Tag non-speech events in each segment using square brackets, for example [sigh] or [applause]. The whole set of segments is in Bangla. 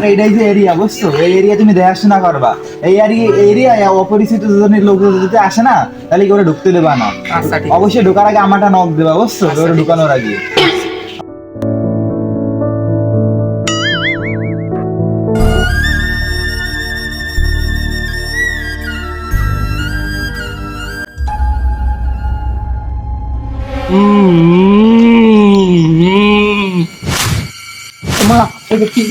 আমার এইটাই যে এরিয়া বুঝছ? এই এরিয়া তুমি দেখাশোনা করবা। এই এরিয়ায় অপরিচিত জনের লোক যদি আসে না তাহলে কি ওরা ঢুকতে দেবা না? আচ্ছা অবশ্যই ঢোকার আগে আমারটা নক দেবা বুঝছ? ওরা ঢুকানোর আগে। মা এটা কি?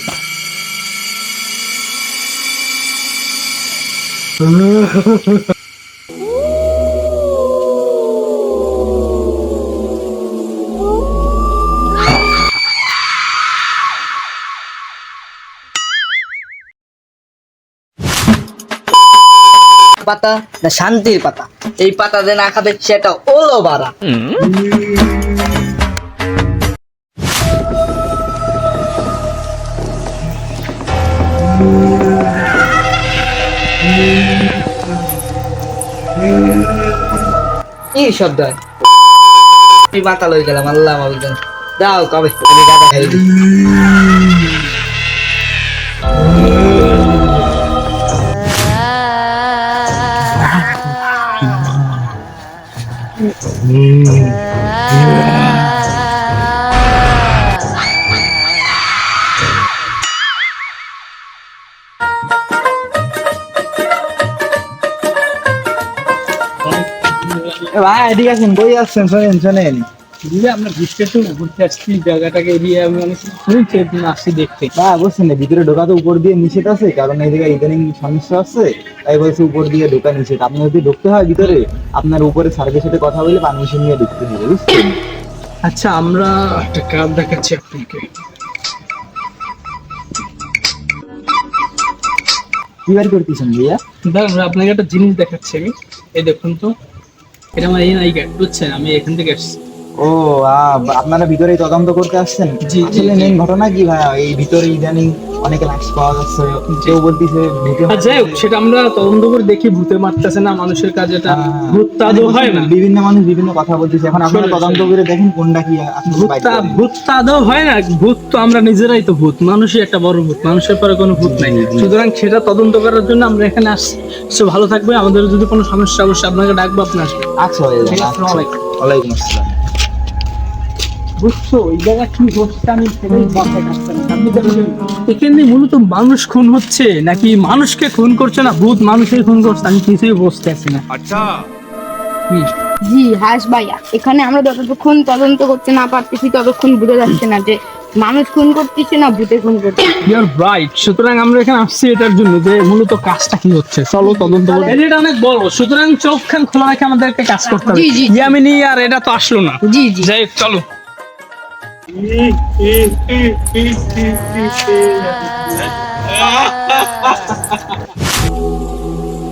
পাতা না শান্তির পাতা? এই পাতা যে না খাবে সেটা ওলো বাড়া কি শব্দ হয়? এই মাথা লই গেলাম আল্লাহ মাবুদ দাও কবে আমি গাঁদা খাই দিই। ভাই আছেন কই আসছেন শোনেন শোনেন। দিদি আমরা ঘুরতে ঘুরতে আসছি জায়গাটাকে এরিয়া আমি অনেক শুনছি একদিন আসছি দেখতে। না বুঝছেন না ভিতরে ঢোকা তো উপর দিয়ে নিষেধ আছে কারণ এই জায়গায় ইদানিং সমস্যা আছে তাই বলছে উপর দিয়ে ঢোকা নিষেধ। আপনি যদি ঢুকতে হয় ভিতরে আপনার উপরে স্যারের সাথে কথা বলে পারমিশন নিয়ে ঢুকতে হবে বুঝছেন? আচ্ছা আমরা একটা কার্ড দেখাচ্ছি আপনাকে। কি বার করতেছেন ভাইয়া? দেখুন আপনাকে একটা জিনিস দেখাচ্ছি আমি। এই দেখুন তো। এটা আমার এই কার্ড বুঝছেন? আমি এখান থেকে আসছি। ও আপনারা ভিতরে তদন্ত করতে আসছেন? জি, জি, আসলে জি। ঘটনা কি ভাই এই ভিতরে ইদানিং অনেক লাশ পাওয়া যাচ্ছে কেউ বলতেছে ভূতে যাই হোক সেটা আমরা তদন্ত করে দেখি ভূতে মারতেছে না মানুষের কাজ এটা হ্যাঁ। ভূত তাদও হয় না। বিভিন্ন মানুষ বিভিন্ন কথা বলতেছে। এখন আপনারা তদন্ত করে দেখেন কোনটা কি ভূত ভূত তাদও হয় না ভূত তো আমরা নিজেরাই তো ভূত মানুষই একটা বড় ভূত মানুষের পরে কোনো ভূত নাই। সুতরাং সেটা তদন্ত করার জন্য আমরা এখানে আসছি। সে ভালো থাকবে আমাদের যদি কোনো সমস্যা অবশ্যই আপনাকে ডাকবো আপনার আচ্ছা আচ্ছা। আসসালামু আলাইকুম। ওয়ালাইকুম আসসালাম। বুঝছ এই জায়গা কি হচ্ছে আমি সেটাই আপনি এখানে মূলত মানুষ খুন হচ্ছে নাকি মানুষকে খুন করছে না? ভূত মানুষের খুন করছে আমি কিছুই বুঝতে পারছি না। কি? জি হাস ভাইয়া এখানে আমরা যতক্ষণ তদন্ত করতে না পারতেছি ততক্ষণ বুঝে যাচ্ছে না যে মানুষ খুন করতেছে না ভূতে খুন করছে ইউর রাইট সুতরাং আমরা এখানে আসছি এটার জন্য যে মূলত কাজটা কি হচ্ছে? চলো তদন্ত করি। এটা অনেক বড় সুতরাং চোখ খান খোলা রেখে আমাদেরকে কাজ করতে হবে। ইয়ামিনী আর এটা তো আসলো না। জি জি। যাই হোক, চলো।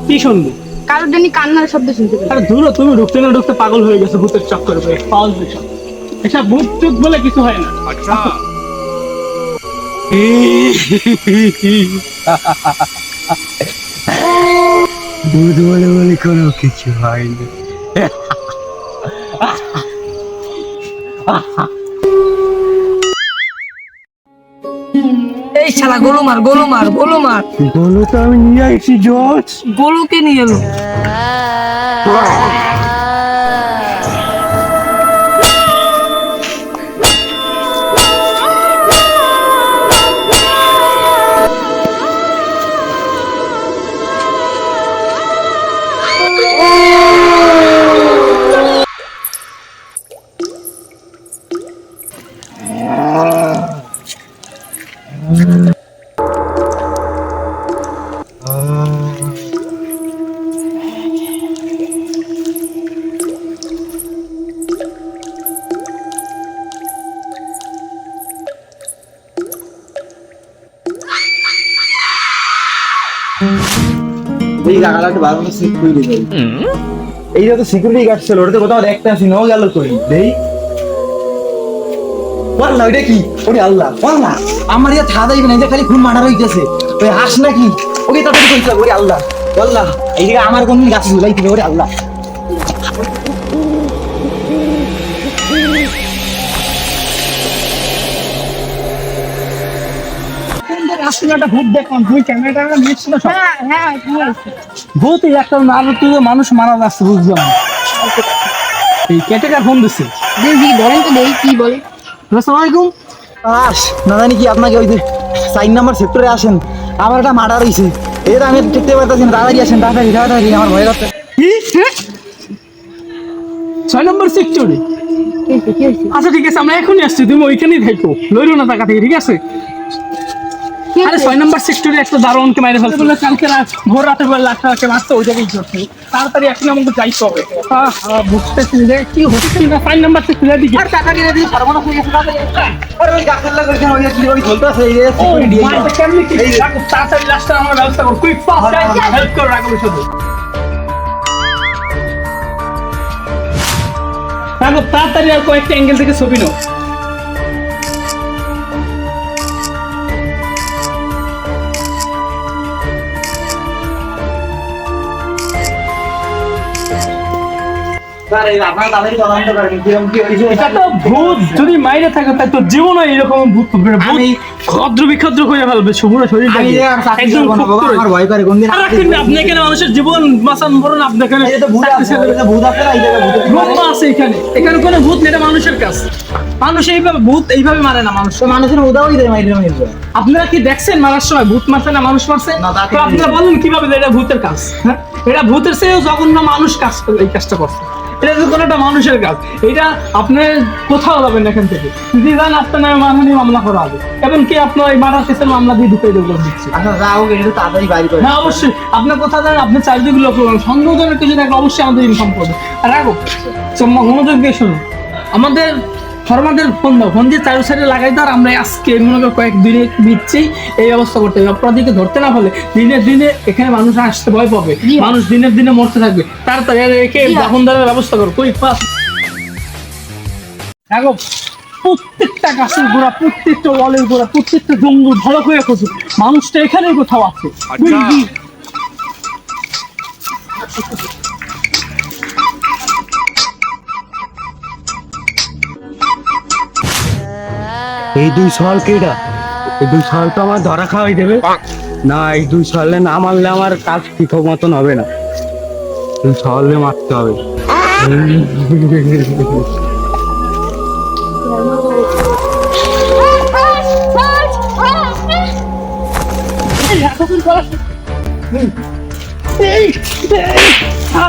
কি শুনব? কারোর জন্য কান্নার শব্দ শুনতে পেলাম আরে ধুরো তুমি ঢুকতে না ঢুকতে পাগল হয়ে গেছে ভূতের চক্করে পড়ে পেছন এসব ভূত টুত বলে কিছু হয় না। দুধ বলে বলে কোনো কিছু হয়নি [laughs] এই শালা গোলু মার গোলু মার গোলু মার গোলু তো আমি নিয়ে আসি জজ। গোলুকে নিয়ে এলো। সিকিউরিটি এই যে তো সিকিউরিটি গার্ড ছিল কোথাও আসি গেল কই দেই। কি? ওরে আল্লাহ আমার ইয়া থা দাইবে না যে খালি খুন মার্ডার হইতেছে। ওই হাস নাকি? ওকে তাড়াতাড়ি কইছে ওরে আল্লাহ আমার কোন গাছ ওরে আল্লাহ। একটা ভূত দেখলাম। তুমি ক্যামেরাটা নিচ্ছিল সব। হ্যাঁ হ্যাঁ ভূত। একটা মানুষ তুই মানুষ মারা যাচ্ছে বুঝলাম এই কেটেকার ফোন দিচ্ছে তো দেখি কি বলে। আসসালামু আলাইকুম। আস না জানি কি আপনাকে ওই যে সাইন নাম্বার সেক্টরে আসেন। আমার একটা মার্ডার হয়েছে এটা আমি দেখতে পারতেছি না তাড়াতাড়ি আসেন তাড়াতাড়ি তাড়াতাড়ি আমার ভয় করতে ছয় নম্বর সেক্টরে আচ্ছা ঠিক আছে আমরা এখনই আসছি তুমি ওইখানেই থাকো। লইলো না টাকা থেকে ঠিক আছে? আরে ছয় নম্বর সেক্টরে একটা দারোয়ানকে মাইরে ফেলতে বলে কালকে রাত ভোর রাতে বলে লাখ টাকাকে মারতে ওই জায়গায় তাড়াতাড়ি এখন আমাকে যাইতে হবে। বুঝতেছি যে কি হচ্ছে না ছয় নম্বর সেক্টরের দিকে আর টাকা দিয়ে দিয়ে সর্বনাশ হয়ে গেছে তাড়াতাড়ি ওই গাছের লাগা ওইখানে ওই যে ওই ঝুলতেছে এই যে ও security দিয়ে মাইটা কেমনি কি? রাখো, তাড়াতাড়ি লাস্টটা আমার ব্যবস্থা করো। কুইক ফাস্ট হেল্প করো রাখো শুধু তাড়াতাড়ি আর কয়েকটা অ্যাঙ্গেল থেকে ছবি নাও। ভূত যদি মাইরে থাকে তাই তো জীবনে এরকম ভূত হবে না। ভূত আমি- ক্ষদ্র বিক্ষদ্র করে ফেলবে পুরো শরীরটা আমি যে আর চাকরি একদম করব না খুব বাবা, করে। আমার ভয় করে, কোনদিন আর রাখেন না, আপনি এখানে মানুষের জীবন বাঁচান বলুন আপনি এখানে ভূত আছে, ছেড়ে এই যে ভূত আছে না, এই জায়গায় ভূতের কি ভূত মারে? তো আছে এখানে। এখানে কোনো ভূত নেই মানুষের কাজ। মানুষ এইভাবে ভূত এইভাবে মারে না মানুষ। মানুষের উদাওই দেয় মাইরে মাইরে। আপনারা কি দেখছেন মারার সময় ভূত মারছে না মানুষ মারছে? তো আপনারা বলুন কীভাবে এটা ভূতের কাজ। হ্যাঁ? এটা ভূতের চেয়েও জঘন্য মানুষ কাজ করে এই কাজটা করছে। এটা তো কোনো একটা মানুষের কাজ। এটা আপনি কোথাও যাবেন এখান থেকে। যদি যান আপনার নামে মানহানি মামলা করা হবে। এবং কি আপনার এই মারা কেসের মামলা দিয়ে ঢুকে দেবো দিচ্ছে। আচ্ছা, তাড়াতাড়ি বাইর করে। হ্যাঁ অবশ্যই। আপনি কোথাও যান আপনার চারিদিকে লক্ষ্য করুন। সন্দেহজনক কিছু না অবশ্যই আমাদের ইনকাম করবে আর রাখো মনোযোগ দিয়ে শুনুন। আমাদের ফরমাদের ফোন দাও ফোন দিয়ে চারু সাইডে লাগাই দাও আমরা আজকে মনে করো কয়েক দিনে দিচ্ছি এই ব্যবস্থা করতে হবে। অপরাধীকে ধরতে না পারলে দিনে দিনে এখানে মানুষ আসতে ভয় পাবে। মানুষ দিনের দিনে মরতে থাকবে। তাড়াতাড়ি একে দাফন দেওয়ার ব্যবস্থা করো। কুইক ফাস্ট দেখো প্রত্যেকটা গাছের গোড়া প্রত্যেকটা ওয়ালের গোড়া প্রত্যেকটা জঙ্গল ভালো করে খোঁজো মানুষটা এখানেই কোথাও আছে। এই দুই সল কেটা এই দুই সল তো আমার ধরা খাওয়াই দেবে। না, এই দুই সলে না মারলে আমার কাজ ঠিক মতন হবে না। দুই সলে মারতে হবে।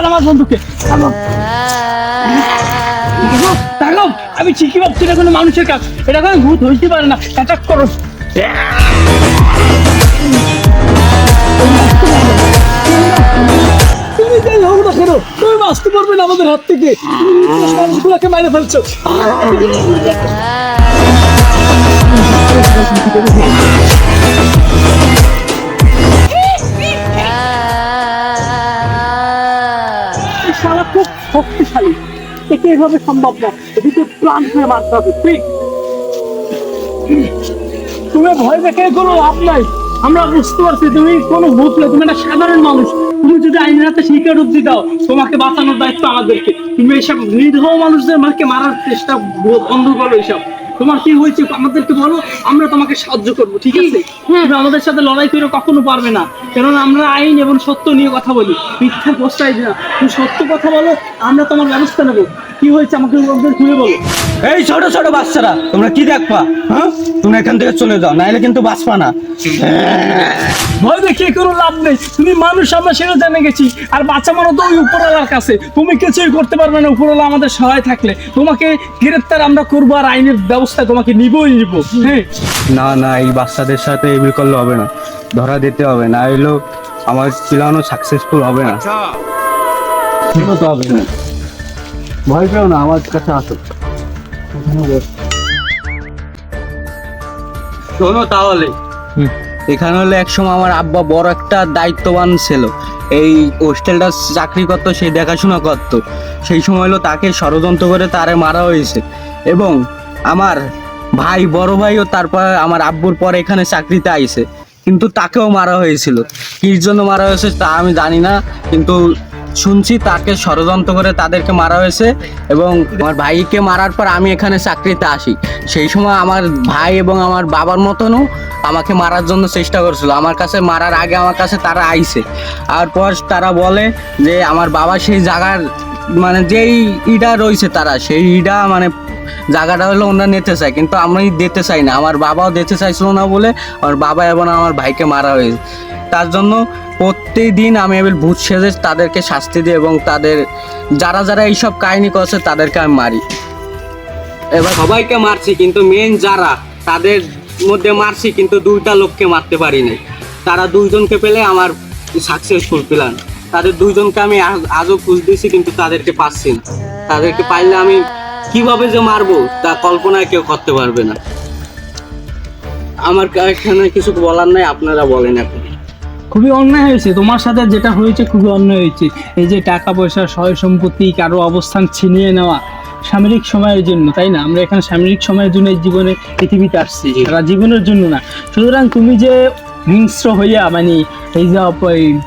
আমার বন্ধুকে। আমি ঠিকই ভাবছি, এটা কোনো মানুষের কাজ। এটা কোনো ভূত হইতে পারে না। অ্যাটাক করো। তুমি না পারবে না আমাদের হাত থেকে। ফেলছো। এভাবে সম্ভব না। এদিকে প্রাণ করে মারতে হবে ঠিক তুমি ভয় দেখে কোনো লাভ নাই। আমরা বুঝতে পারছি, তুমি কোনো ভূত না তুমি একটা সাধারণ মানুষ। তুমি যদি আইনের হাতে স্বীকারোক্তি দাও, তোমাকে বাঁচানোর দায়িত্ব আমাদেরকে। তুমি এইসব নির্ধ মানুষদের মাকে মারার চেষ্টা বন্ধ করো এইসব তোমার কি হয়েছে? আমাদেরকে বলো আমরা তোমাকে সাহায্য করব ঠিক আছে? তুমি আমাদের সাথে লড়াই করে কখনো পারবে না। কারণ আমরা আইন এবং সত্য নিয়ে কথা বলি। মিথ্যা প্রশ্রয় না। তুমি সত্য কথা বলো আমরা তোমার ব্যবস্থা নেব। কি হয়েছে আমাকে খুলে বলো। এই ছোট ছোট বাচ্চারা তোমরা কি দেখবা? হ্যাঁ? তোমরা এখান থেকে চলে যাও নাইলে কিন্তু বাঁচবা না। ভয় দেখিয়ে কোনো লাভ নেই। তুমি মানুষ আমরা সেটা জেনে গেছি। আর বাচ্চা মানো তো ওই উপরওয়ালার কাছে। তুমি কিছুই করতে পারবে না উপরওয়ালা আমাদের সহায় থাকলে। তোমাকে গ্রেপ্তার আমরা করব আর আইনের ব্যবস্থা তোমাকে নিবই নিব। হ্যাঁ? না না এই বাচ্চাদের সাথে এগুলো করলে হবে না। ধরা দিতে হবে না এলো আমার চিলানো সাকসেসফুল হবে না। শুনো তো হবে না। ভয় পেও না আমার কাছে আসো শোনো তাহলে। এখানে হলে একসময় আমার আব্বা বড় একটা দায়িত্ববান ছিল। এই হোস্টেলটা চাকরি করতো সেই দেখাশোনা করতো। সেই সময় হলো তাকে ষড়যন্ত্র করে তারে মারা হয়েছে। এবং আমার ভাই বড় ভাইও তারপর আমার আব্বুর পর এখানে চাকরিতে আইছে। কিন্তু তাকেও মারা হয়েছিল। কির জন্য মারা হয়েছে তা আমি জানি না কিন্তু শুনছি তাকে ষড়যন্ত্র করে তাদেরকে মারা হয়েছে এবং আমার ভাইকে মারার পর আমি এখানে চাকরিতে আসি। সেই সময় আমার ভাই এবং আমার বাবার মতনও আমাকে মারার জন্য চেষ্টা করছিল। আমার কাছে মারার আগে আমার কাছে তারা আইছে। আর পর তারা বলে যে আমার বাবা সেই জায়গার মানে যেই ইডা রয়েছে তারা, সেই ইডা মানে জায়গাটা হলো ওনারা নিতে চায়। কিন্তু আমি দিতে চাই না। আমার বাবাও দিতে চাইছিল না বলে আমার বাবা এবং আমার ভাইকে মারা হয়েছে। তার জন্য প্রত্যেক দিন আমি এবার ভূত সেজে তাদেরকে শাস্তি দিই এবং তাদের, যারা যারা এইসব কাহিনী করছে তাদেরকে আমি মারি। এবার সবাইকে মারছি, কিন্তু মেন যারা, তাদের মধ্যে মারছি, কিন্তু দুইটা লোককে মারতে পারি নাই তারা দুইজনকে পেলে আমার সাকসেসফুল প্ল্যান তাদের দুইজনকে আমি আজও খুঁজ দিয়েছি কিন্তু তাদেরকে পাচ্ছি না। তাদেরকে পাইলে আমি কীভাবে যে মারবো, তা কল্পনায় কেউ করতে পারবে না। আমার এখানে কিছু বলার নাই, আপনারা বলেন এখন। খুবই অন্যায় হয়েছে। তোমার সাথে যেটা হয়েছে খুবই অন্যায় হয়েছে। এই যে টাকা পয়সা সয় সম্পত্তি কারও অবস্থান ছিনিয়ে নেওয়া সামরিক সময়ের জন্য তাই না? আমরা এখানে সামরিক সময়ের জন্য এই জীবনে পৃথিবীতে আসছি সারা জীবনের জন্য না। সুতরাং তুমি যে হিংস্র হইয়া মানে এই যে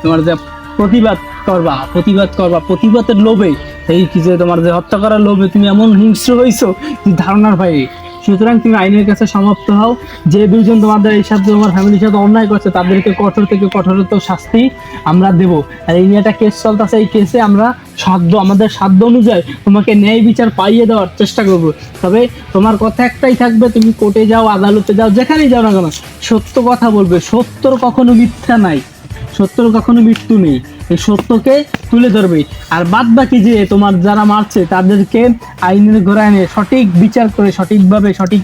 তোমার যে প্রতিবাদ করবা প্রতিবাদ করবা প্রতিবাদের লোভে এই কি যে তোমার যে হত্যা করার লোভে তুমি এমন হিংস্র হইছো যে ধারণার বাইরে সুতরাং তুমি আইনের কাছে সমাপ্ত হও। যে দুইজন তোমাদের এই সাথে তোমার ফ্যামিলির সাথে অন্যায় করছে, তাদেরকে কঠোর থেকে কঠোরতর শাস্তি আমরা দেব। আর এই নিয়ে একটা কেস চলতেছে, এই কেসে আমরা সাধ্য আমাদের সাধ্য অনুযায়ী তোমাকে ন্যায় বিচার পাইয়ে দেওয়ার চেষ্টা করব। তবে তোমার কথা একটাই থাকবে, তুমি কোর্টে যাও, আদালতে যাও, যেখানেই যাও না কেন, সত্য কথা বলবে। সত্যর কখনো মিথ্যা নাই। সত্যর কখনো মৃত্যু নেই। এই সত্যকে তুলে ধরবে। আর বাদ বাকি যে তোমার যারা মারছে, তাদেরকে আইনের ঘোড়ায় এনে সঠিক বিচার করে, সঠিকভাবে সঠিক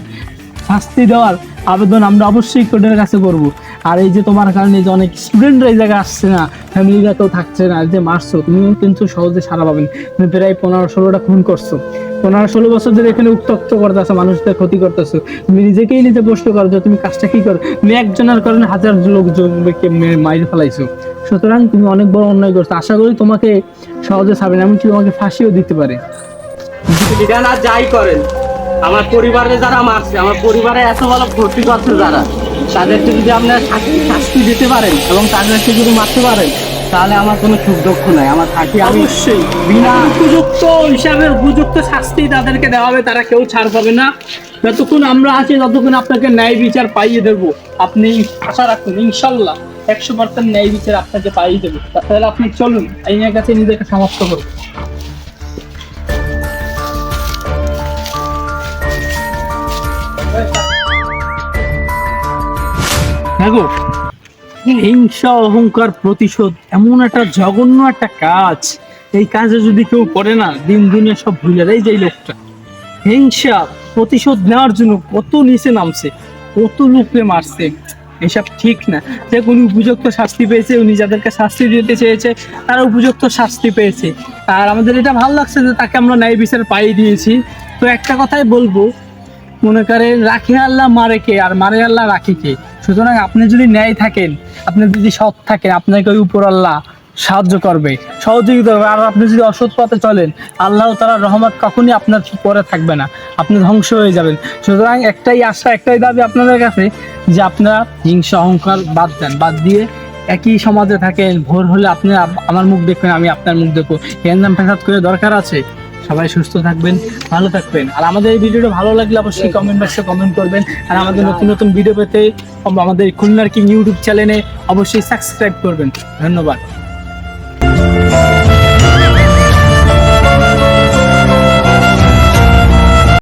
শাস্তি দেওয়ার আবেদন আমরা অবশ্যই কোর্টের কাছে করব। আর এই যে তোমার কারণে যে অনেক স্টুডেন্টরা এই জায়গায় আসছে না ফ্যামিলিরা কেউ থাকছে না যে মারছো, তুমিও কিন্তু সহজে সারা পাবেন তুমি প্রায় পনেরো ষোলোটা খুন করছ। পনেরো ষোলো বছর ধরে এখানে উত্তক্ত করতেছো, মানুষদের ক্ষতি করতেছো। তুমি নিজেকেই নিজে প্রশ্ন করো যে তুমি কাজটা কি করো? তুমি একজনের কারণে হাজার লোকজনকে মাইরে ফেলাইছো। সুতরাং তুমি অনেক বড় অন্যায় করছ। আশা করি তোমাকে সহজে ছাড়বে না, এমনকি তোমাকে ফাঁসিও দিতে পারে। যাই করেন, আমার পরিবারে যারা মারছে, আমার পরিবারে এত ভালো ক্ষতি করছে যারা। তাদেরকে যদি আপনার শাস্তি- শাস্তি দিতে পারেন এবং তাদেরকে যদি মারতে পারেন তাহলে আমার কোনো সুখ দুঃখ নাই। আমার থাকি অবশ্যই। বিনা উপযুক্ত হিসাবে উপযুক্ত শাস্তি তাদেরকে দেওয়া হবে তারা কেউ ছাড় পাবে না। যতক্ষণ আমরা আছি ততক্ষণ আপনাকে ন্যায় বিচার পাইয়ে দেবো। আপনি আশা রাখুন ইনশাল্লাহ একশো পার্সেন্ট ন্যায় বিচার আপনাকে পাইয়ে দেবো। তাহলে আপনি চলুন আইনের কাছে নিজেকে সমাপ্ত করুন। দেখো হিংসা, অহংকার, প্রতিশোধ, এমন একটা জঘন্য একটা কাজ। এই কাজে যদি কেউ করে না, দিন দিনে সব ভুলে যায়। যে লোকটা। হিংসা, প্রতিশোধ নেওয়ার জন্য কত নিচে নামছে, কত লোককে মারছে। এসব ঠিক না। যে কোনো উপযুক্ত শাস্তি পেয়েছে, উনি যাদেরকে শাস্তি দিতে চেয়েছে, তারা উপযুক্ত শাস্তি পেয়েছে। আর আমাদের এটা ভালো লাগছে যে তাকে আমরা ন্যায় বিচার পাইয়ে দিয়েছি। তো একটা কথাই বলব, মনে করেন, রাখে আল্লাহ মারে কে? আর মারে আল্লাহ রাখে কে? সুতরাং আপনি যদি ন্যায় থাকেন, আপনি যদি সৎ থাকেন, আপনাকে ওই উপর আল্লাহ সাহায্য করবে, সহযোগিতা করবে। আর আপনি যদি অসৎ পথে চলেন, আল্লাহ তারা রহমত কখনই আপনার পরে থাকবে না। আপনি ধ্বংস হয়ে যাবেন। সুতরাং একটাই আশা, একটাই দাবি আপনাদের কাছে যে আপনারা হিংসা, অহংকার বাদ দেন, বাদ দিয়ে একই সমাজে থাকেন। ভোর হলে আপনি আমার মুখ দেখবেন, আমি আপনার মুখ দেখব। এর ফেসাদ করে দরকার আছে? সবাই সুস্থ থাকবেন ভালো থাকবেন। আর আমাদের এই ভিডিওটা ভালো লাগলে অবশ্যই কমেন্ট বক্সে কমেন্ট করবেন। আর আমাদের নতুন নতুন ভিডিও পেতে আমাদের খুলনার কিং ইউটিউব চ্যানেলে অবশ্যই সাবস্ক্রাইব করবেন। ধন্যবাদ।